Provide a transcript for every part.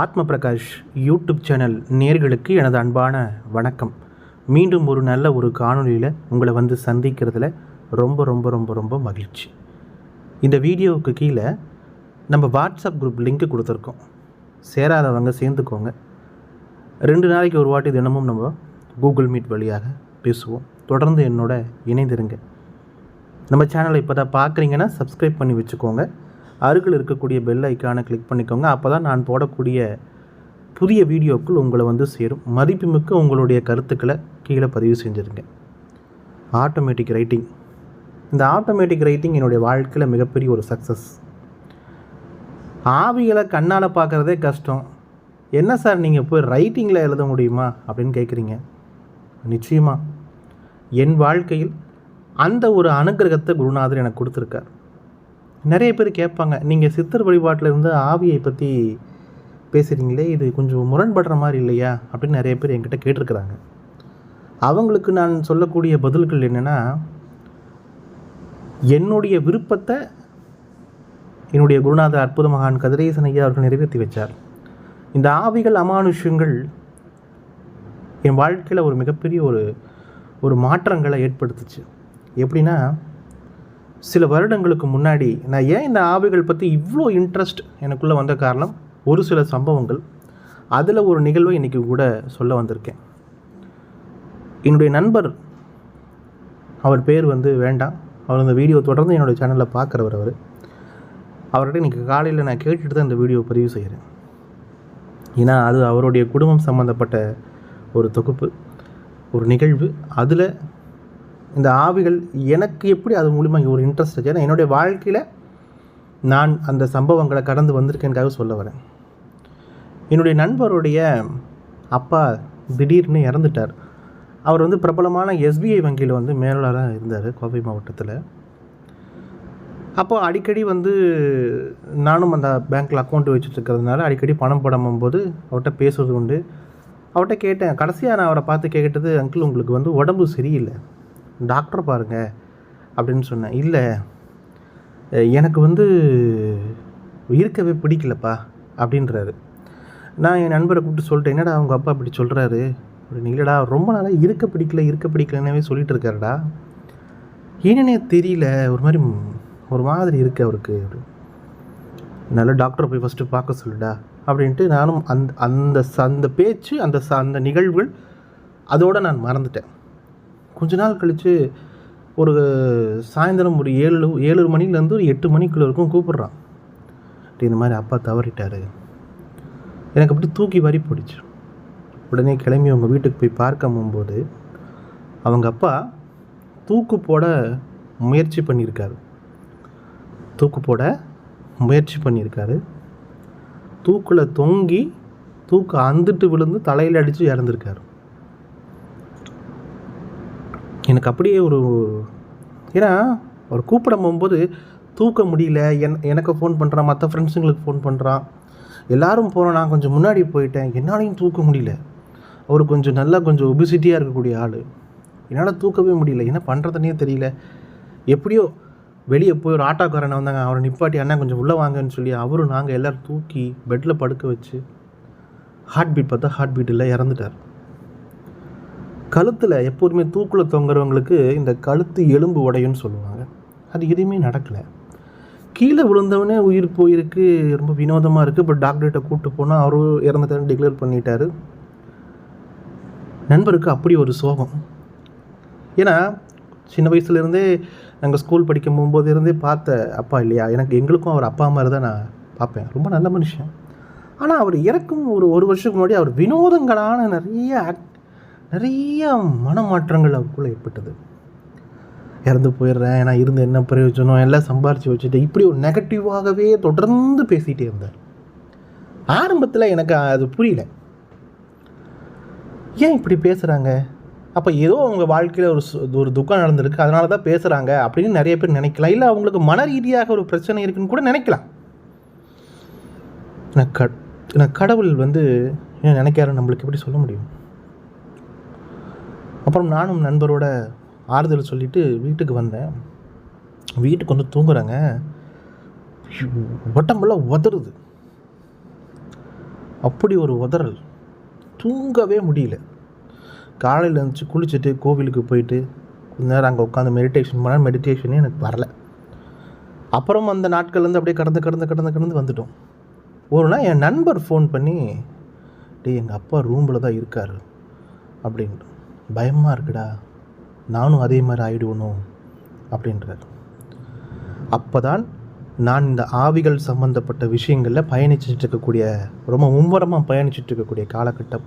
ஆத்ம Prakash YouTube channel நேர்களுக்கு எனது அன்பான வணக்கம். மீண்டும் ஒரு நல்ல ஒரு காணொலியில் உங்களை வந்து சந்திக்கிறதுல ரொம்ப ரொம்ப ரொம்ப ரொம்ப மகிழ்ச்சி. இந்த வீடியோவுக்கு கீழே நம்ம வாட்ஸ்அப் குரூப் லிங்க் கொடுத்துருக்கோம். சேராதவங்க சேர்ந்துக்கோங்க. ரெண்டு நாளைக்கு ஒரு வாட்டி தினமும் நம்ம கூகுள் மீட் வழியாக பேசுவோம். தொடர்ந்து என்னோட இணைந்திருங்க. நம்ம சேனலை இப்போ தான் பார்க்குறீங்கன்னா சப்ஸ்கிரைப் பண்ணி வச்சுக்கோங்க. அருகில் இருக்கக்கூடிய பெல் ஐக்கானை கிளிக் பண்ணிக்கோங்க. அப்போ தான் நான் போடக்கூடிய புதிய வீடியோக்கள் உங்களை வந்து சேரும். மதிப்புமிக்க உங்களுடைய கருத்துக்களை கீழே பதிவு செஞ்சுருங்க. ஆட்டோமேட்டிக் ரைட்டிங் இந்த ஆட்டோமேட்டிக் ரைட்டிங் என்னுடைய வாழ்க்கையில் மிகப்பெரிய ஒரு சக்ஸஸ் ஆவிகளை கண்ணால் பார்க்குறதே கஷ்டம். என்ன சார் நீங்கள் போய் ரைட்டிங்கில் எழுத முடியுமா? அப்படின்னு கேட்குறீங்க நிச்சயமாக என் வாழ்க்கையில் அந்த ஒரு அனுகிரகத்தை குருநாதர் எனக்கு கொடுத்துருக்கார். நிறைய பேர் கேட்பாங்க நீங்கள் சித்தர் வழிபாட்டில் இருந்து ஆவியை பற்றி பேசுகிறீங்களே இது கொஞ்சம் முரண்படுற மாதிரி இல்லையா? அப்படின்னு நிறைய பேர் என்கிட்ட கேட்டிருக்கிறாங்க. அவங்களுக்கு நான் சொல்லக்கூடிய பதில்கள் என்னென்னா என்னுடைய விருப்பத்தை என்னுடைய குருநாதர் அற்புத மகான் கதிரேசன் ஐயா அவர்கள் நிறைவேற்றி வச்சார். இந்த ஆவிகள் அமானுஷ்யங்கள் என் வாழ்க்கையில் ஒரு மிகப்பெரிய ஒரு ஒரு மாற்றங்களை ஏற்படுத்துச்சு. எப்படின்னா சில வருடங்களுக்கு முன்னாடி நான் ஏன் இந்த ஆவிகள் பற்றி இவ்வளோ இன்ட்ரெஸ்ட் எனக்குள்ளே வந்த காரணம்? ஒரு சில சம்பவங்கள். அதில் ஒரு நிகழ்வை இன்றைக்கி கூட சொல்ல வந்திருக்கேன். என்னுடைய நண்பர் அவர் பேர் வந்து வேண்டாம். அவர் அந்த வீடியோ தொடர்ந்து என்னுடைய சேனலில் பார்க்குறவர் அவர். அவர்கிட்ட இன்றைக்கி காலையில் நான் கேட்டுட்டு தான் இந்த வீடியோ பதிவு செய்கிறேன் ஏன்னா அது அவருடைய குடும்பம் சம்மந்தப்பட்ட ஒரு தொகுப்பு ஒரு நிகழ்வு. அதில் இந்த ஆவிகள் எனக்கு எப்படி அது மூலிமா ஒரு இன்ட்ரெஸ்ட் இருக்குது ஏன்னா என்னுடைய வாழ்க்கையில் நான் அந்த சம்பவங்களை கடந்து வந்திருக்கேன்காக சொல்ல வரேன். என்னுடைய நண்பருடைய அப்பா திடீர்னு இறந்துட்டார். அவர் வந்து பிரபலமான எஸ்பிஐ வங்கியில் வந்து மேலாளராக இருந்தார் கோவை மாவட்டத்தில். அப்போ அடிக்கடி வந்து நானும் அந்த பேங்க்கில் அக்கௌண்ட் வச்சுட்டுருக்கிறதுனால அடிக்கடி பணம் போடும்போது அவர்கிட்ட பேசுறது உண்டு. அவர்கிட்ட கேட்டேன் கடைசியாக நான் அவரை பார்த்து கேட்டது அங்கிள் உங்களுக்கு வந்து உடம்பு சரியில்லை. டாக்டர் பாருங்க அப்படின்னு சொன்னேன். இல்லை எனக்கு வந்து இருக்கவே பிடிக்கலப்பா அப்படின்றாரு. நான் என் நண்பரை கூப்பிட்டு சொல்லிட்டேன் என்னடா அவங்க அப்பா அப்படி சொல்கிறாரு அப்படின்னு இல்லைடா ரொம்ப நாளாக இருக்க பிடிக்கல இருக்க பிடிக்கலன்னே சொல்லிட்டு இருக்காருடா. ஏன்னே தெரியல ஒரு மாதிரி ஒரு மாதிரி இருக்கு அவருக்கு. நல்ல டாக்டரை போய் ஃபஸ்ட்டு பார்க்க சொல்லுடா. அப்படின்ட்டு நானும் அந்த அந்த ச- அந்த பேச்சு அந்த ச- அந்த நிகழ்வுகள் அதோடு நான் மறந்துட்டேன். கொஞ்ச நாள் கழித்து ஒரு சாயந்தரம் ஒரு ஏழு ஏழு மணிலேருந்து ஒரு எட்டு மணிக்குள்ள இருக்கும் கூப்பிட்றான். இந்த மாதிரி அப்பா தவறிட்டாரு. எனக்கு அப்படி தூக்கி வரி போயிடுச்சு உடனே கிளம்பி அவங்க வீட்டுக்கு போய் பார்க்க போகும்போது அவங்க அப்பா தூக்கு போட முயற்சி பண்ணியிருக்காரு. தூக்கு போட முயற்சி பண்ணியிருக்காரு. தூக்கில் தொங்கி தூக்கு அந்துட்டு விழுந்து தலையில் அடித்து இறந்துருக்காரு. எனக்கு அப்படியே ஒரு ஏன்னா அவர் கூப்பிட போகும்போது தூக்க முடியல என் எனக்கு ஃபோன் பண்ணுறான் மற்ற ஃப்ரெண்ட்ஸுங்களுக்கு ஃபோன் பண்ணுறான் எல்லாரும் போகிறோம் நான் கொஞ்சம் முன்னாடி போயிட்டேன். என்னாலையும் தூக்க முடியல. அவர் கொஞ்சம் நல்லா கொஞ்சம் ஒபிசிட்டியாக இருக்கக்கூடிய ஆள். என்னால் தூக்கவே முடியல. என்ன பண்ணுறதுனே தெரியல. எப்படியோ வெளியே போய் ஒரு ஆட்டோக்காரனை வந்தாங்க. அவரை நிப்பாட்டி அண்ணா கொஞ்சம் உள்ளே வாங்கன்னு சொல்லி அவரும் நாங்கள் எல்லோரும் தூக்கி பெட்டில் படுக்க வச்சு ஹார்ட் பீட் பார்த்தா ஹார்ட் பீட் இல்லை இறந்துட்டார். கழுத்தில் எப்போதுமே தூக்கில் தொங்குறவங்களுக்கு இந்த கழுத்து எலும்பு உடையும்னு சொல்லுவாங்க. அது எதுவுமே நடக்கலை. கீழே விழுந்தவனே உயிர் போயிருக்கு ரொம்ப வினோதமாக இருக்குது இப்போ டாக்டர்கிட்ட கூப்பிட்டு போனால் அவரும் இறந்துட்டாருன்னு டிக்ளேர் பண்ணிட்டாரு. நண்பருக்கு அப்படி ஒரு சோகம். ஏன்னா சின்ன வயசுலேருந்தே நாங்கள் ஸ்கூல் படிக்கும் போகும்போது இருந்தே பார்த்த அப்பா இல்லையா? எனக்கு எங்களுக்கும் அவர் அப்பா மாதிரி தான் நான் பார்ப்பேன். ரொம்ப நல்ல மனுஷன். ஆனால் அவர் இறக்கும் ஒரு ஒரு வருஷத்துக்கு முன்னாடி அவர் வினோதங்களான நிறைய ஆக்ட் நிறைய மனமாற்றங்கள் அவருக்குள்ளே ஏற்பட்டது. இறந்து போயிடுறேன் நான் இருந்து என்ன பிரயோஜனம் எல்லாம் சம்பாரித்து வச்சுட்டு இப்படி ஒரு நெகட்டிவாகவே தொடர்ந்து பேசிகிட்டே இருந்தார். ஆரம்பத்தில் எனக்கு அது புரியல. ஏன் இப்படி பேசுகிறாங்க அப்போ ஏதோ அவங்க வாழ்க்கையில் ஒரு ஒரு துக்கம் நடந்திருக்கு அதனால தான் பேசுகிறாங்க அப்படின்னு நிறைய பேர் நினைக்கலாம். இல்லை அவங்களுக்கு மன ரீதியாக ஒரு பிரச்சனை இருக்குன்னு கூட நினைக்கலாம். நான் கட் நான் கடவுள் வந்து என்ன நம்மளுக்கு எப்படி சொல்ல முடியும்? அப்புறம் நானும் நண்பரோட ஆறுதல் சொல்லிட்டு வீட்டுக்கு வந்தேன். வீட்டுக்கு வந்து தூங்குறாங்க. உடம்பெல்லாம் உதறுது. அப்படி ஒரு உதறல். தூங்கவே முடியல. காலையில் இருந்துச்சு குளிச்சுட்டு கோவிலுக்கு போயிட்டு கொஞ்ச நேரம் அங்கே உட்காந்து மெடிடேஷன் பண்ணால் மெடிடேஷனே எனக்கு வரல. அப்புறம் அந்த நாட்கள்லேருந்து அப்படியே கடந்து கடந்து கடந்து கடந்து வந்துட்டோம். ஒரு நாள் என் நண்பர் ஃபோன் பண்ணி டே எங்கள் அப்பா ரூமில் தான் இருக்கார். அப்படின்ட்டு. பயமாக இருக்குடா. நானும் அதே மாதிரி ஆயிடுவனும் அப்படின்றார். அப்போ தான் நான் இந்த ஆவிகள் சம்மந்தப்பட்ட விஷயங்களில் பயணிச்சுட்டு இருக்கக்கூடிய ரொம்ப மும்முரமாக பயணிச்சுட்டு இருக்கக்கூடிய காலகட்டம்.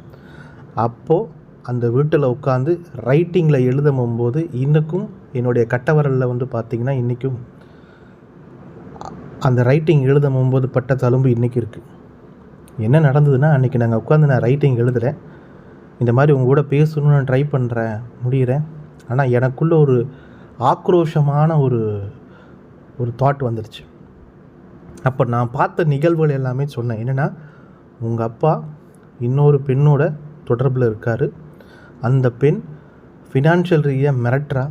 அப்போது அந்த வீட்டில் உட்காந்து ரைட்டிங்கில் எழுத போகும்போது இன்றைக்கும் என்னுடைய கட்டவரலில் வந்து பார்த்திங்கன்னா இன்றைக்கும் அந்த ரைட்டிங் எழுத போகும்போது பட்ட தழும்பு இன்றைக்கி இருக்குது என்ன நடந்ததுன்னா அன்றைக்கி நாங்கள் உட்காந்து நான் ரைட்டிங் எழுதுகிறேன் இந்த மாதிரி உங்கள் கூட பேசணும்னு ட்ரை பண்ணுறேன் முடிகிறேன். ஆனால் எனக்குள்ளே ஒரு ஆக்ரோஷமான ஒரு ஒரு தாட் வந்துடுச்சு அப்போ நான் பார்த்த நிகழ்வுகள் எல்லாமே சொன்னேன். என்னென்னா உங்கள் அப்பா இன்னொரு பெண்ணோட தொடர்பில் இருக்கார். அந்த பெண் ஃபினான்ஷியல் ரீதியாக மிரட்டுறா.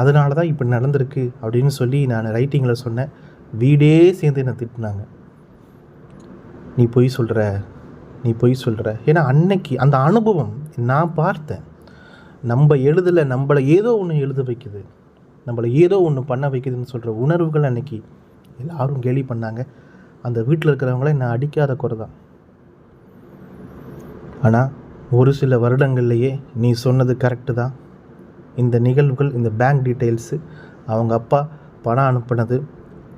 அதனால தான் இப்படி நடந்திருக்கு அப்படின்னு சொல்லி நான் ரைட்டிங்கில் சொன்னேன். வீடே சேர்ந்து என்னை திட்டினாங்க. நீ பொய் சொல்கிற நீ பொய் சொல்கிற ஏன்னா அன்னைக்கு அந்த அனுபவம் நான் பார்த்தேன். நம்ம எழுதலை நம்மளை ஏதோ ஒன்று எழுத வைக்குது. நம்மளை ஏதோ ஒன்று பண்ண வைக்குதுன்னு சொல்கிற உணர்வுகள் அன்னைக்கு எல்லாரும் கேலி பண்ணாங்க. அந்த வீட்டில் இருக்கிறவங்கள நான் அடிக்காத குறை தான். ஆனால் ஒரு சில வருடங்கள்லையே நீ சொன்னது கரெக்டு தான். இந்த நிகழ்வுகள் இந்த பேங்க் டீட்டெயில்ஸு அவங்க அப்பா பணம் அனுப்பினது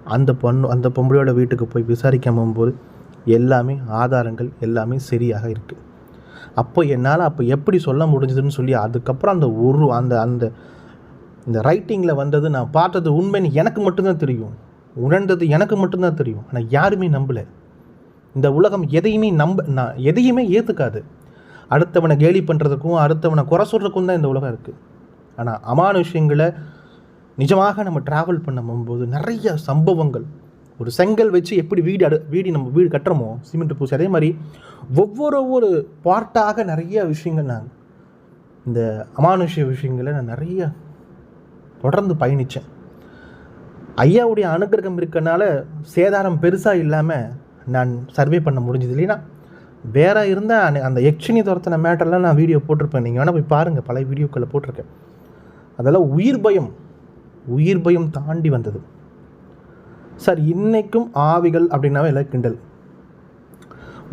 அந்த பொண்ணு அந்த பொம்பளையோட வீட்டுக்கு போய் விசாரிக்க போது எல்லாமே ஆதாரங்கள் எல்லாமே சரியாக இருக்குது அப்போ என்னால் அப்போ எப்படி சொல்ல முடிஞ்சதுன்னு சொல்லி அதுக்கப்புறம் அந்த ஒரு அந்த அந்த இந்த ரைட்டிங்கில் வந்தது நான் பார்த்தது உண்மைன்னு எனக்கு மட்டும்தான் தெரியும். உணர்ந்தது எனக்கு மட்டும்தான் தெரியும். ஆனால் யாருமே நம்பலை. இந்த உலகம் எதையுமே நம்ப நான் எதையுமே ஏற்றுக்காது அடுத்தவனை கேலி பண்ணுறதுக்கும் அடுத்தவனை குறை சொல்கிறதுக்கும் தான் இந்த உலகம் இருக்குது ஆனால் அமானுஷ்யங்களை நிஜமாக நம்ம ட்ராவல் பண்ணும்போது நிறைய சம்பவங்கள் ஒரு செங்கல் வச்சு எப்படி வீடு அடு வீடு நம்ம வீடு கட்டுறோமோ சிமெண்ட் பூசி அதே மாதிரி ஒவ்வொரு ஒரு பார்ட்டாக நிறைய விஷயங்கள் நான் இந்த அமானுஷ்ய விஷயங்களை நான் நிறைய தொடர்ந்து பயணித்தேன் ஐயாவுடைய அனுகிரகம் இருக்கனால சேதாரம் பெருசாக இல்லாமல் நான் சர்வே பண்ண முடிஞ்சது. இல்லைன்னா வேறு இருந்தால் அந்த யக்ஷினி துரத்தின மேட்டர்லாம் நான் வீடியோ போட்டிருப்பேன். நீங்கள் வேணால் போய் பாருங்கள் பல வீடியோக்களை போட்டிருக்கேன். அதெல்லாம் உயிர் பயம் உயிர் பயம் தாண்டி வந்தது. சார் இன்றைக்கும் ஆவிகள் அப்படின்னாவே இல்லை கிண்டல்.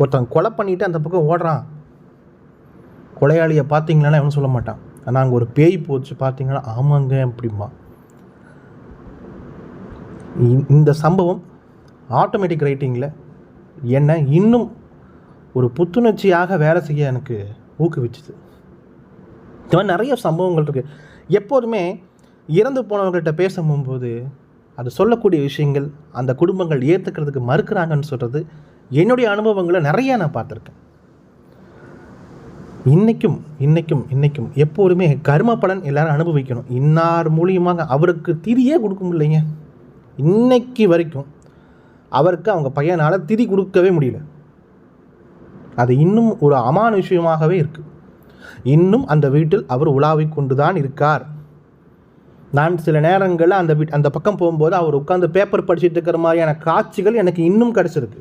ஒருத்தன் கொலை பண்ணிட்டு அந்த பக்கம் ஓடுறான். கொலையாளியை பார்த்தீங்கன்னா எவனும் சொல்ல மாட்டான். ஆனால் அங்கே ஒரு பேய் போச்சு பார்த்தீங்கன்னா ஆமாங்க அப்படிமா இந்த சம்பவம் ஆட்டோமேட்டிக் ரைட்டிங்கில் என்னை இன்னும் ஒரு புத்துணர்ச்சியாக வேலை செய்ய எனக்கு ஊக்குவிச்சுது. இந்த மாதிரி நிறைய சம்பவங்கள் இருக்குது எப்போதுமே இறந்து போனவங்கள்ட்ட பேசும்போது அது சொல்லக்கூடிய விஷயங்கள் அந்த குடும்பங்கள் ஏற்றுக்கிறதுக்கு மறுக்கிறாங்கன்னு சொல்கிறது என்னுடைய அனுபவங்களை நிறைய நான் பார்த்துருக்கேன். இன்றைக்கும் இன்றைக்கும் இன்றைக்கும் எப்போதுமே கர்ம பலன் எல்லாரும் அனுபவிக்கணும். இன்னார் மூலியமாக அவருக்கு திதியே கொடுக்க முடியலைங்க இன்னைக்கு வரைக்கும் அவருக்கு அவங்க பையனால் திதி கொடுக்கவே முடியல. அது இன்னும் ஒரு அமானுஷயமாகவே இருக்குது இன்னும் அந்த வீட்டில் அவர் உலாவிக் கொண்டுதான் இருக்கார். நான் சில நேரங்களில் அந்த வீட் அந்த பக்கம் போகும்போது அவர் உட்காந்து பேப்பர் படிச்சுட்டு இருக்கிற மாதிரியான காட்சிகள் எனக்கு இன்னும் கிடச்சிருக்கு.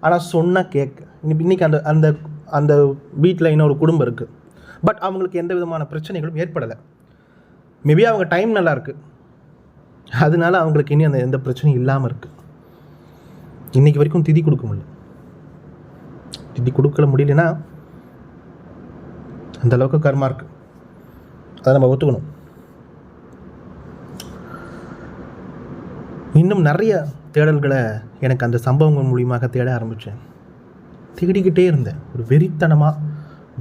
ஆனால் சொன்ன கேட்க. இன்னி- இன்னைக்கு அந்த அந்த அந்த வீட்டில் இன்னொரு குடும்பம் இருக்குது பட் அவங்களுக்கு எந்த விதமான பிரச்சனைகளும் ஏற்படலை. மேபி அவங்க டைம் நல்லா இருக்குது அதனால அவங்களுக்கு இனி அந்த எந்த பிரச்சனையும் இல்லாமல் இருக்குது இன்றைக்கி வரைக்கும் திதி கொடுக்க முடியல. திதி கொடுக்கல முடியலன்னா அந்த அளவுக்கு கர்மா இருக்குது அதை நம்ம ஒத்துக்கணும். இன்னும் நிறைய தேடல்களை எனக்கு அந்த சம்பவங்கள் மூலியமாக தேட ஆரம்பித்தேன். தேடிக்கிட்டே இருந்தேன். ஒரு வெறித்தனமாக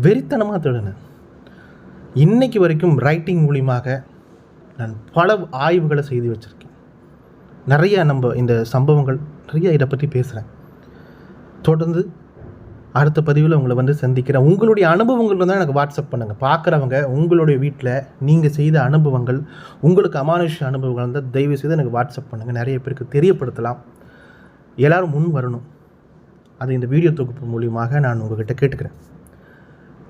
வெறித்தனமாக தேடினேன். இன்றைக்கு வரைக்கும் ரைட்டிங் மூலியமாக நான் பல ஆய்வுகளை செய்து வச்சுருக்கேன். நிறைய நம்ம இந்த சம்பவங்கள் நிறைய இதை பற்றி பேசுகிறேன் தொடர்ந்து அடுத்த பதிவில் உங்களை வந்து சந்திக்கிறேன். உங்களுடைய அனுபவங்கள் தான் எனக்கு வாட்ஸ்அப் பண்ணுங்கள் பார்க்குறவங்க உங்களுடைய வீட்டில் நீங்கள் செய்த அனுபவங்கள் உங்களுக்கு அமானுஷ்ய அனுபவங்கள் இருந்தால் தயவு செய்து எனக்கு வாட்ஸ்அப் பண்ணுங்கள் நிறைய பேருக்கு தெரியப்படுத்தலாம். எல்லோரும் முன் வரணும். அது இந்த வீடியோ தொகுப்பு மூலியமாக நான் உங்ககிட்ட கேட்டுக்கிறேன்.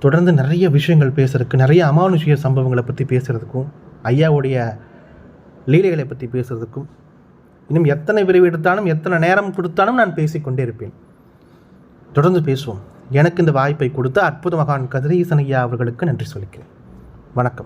தொடர்ந்து நிறைய விஷயங்கள் பேசுகிறதுக்கு நிறைய அமானுஷிய சம்பவங்களை பற்றி பேசுகிறதுக்கும் ஐயாவுடைய லீலைகளை பற்றி பேசுகிறதுக்கும் இன்னும் எத்தனை விரைவு எடுத்தாலும் எத்தனை நேரம் கொடுத்தாலும் நான் பேசிக்கொண்டே இருப்பேன். தொடர்ந்து பேசுவோம். எனக்கு இந்த வாய்ப்பை கொடுத்த அற்புத மகான் கதிரீசனையா அவர்களுக்கு நன்றி சொல்லிக்கிறேன். வணக்கம்.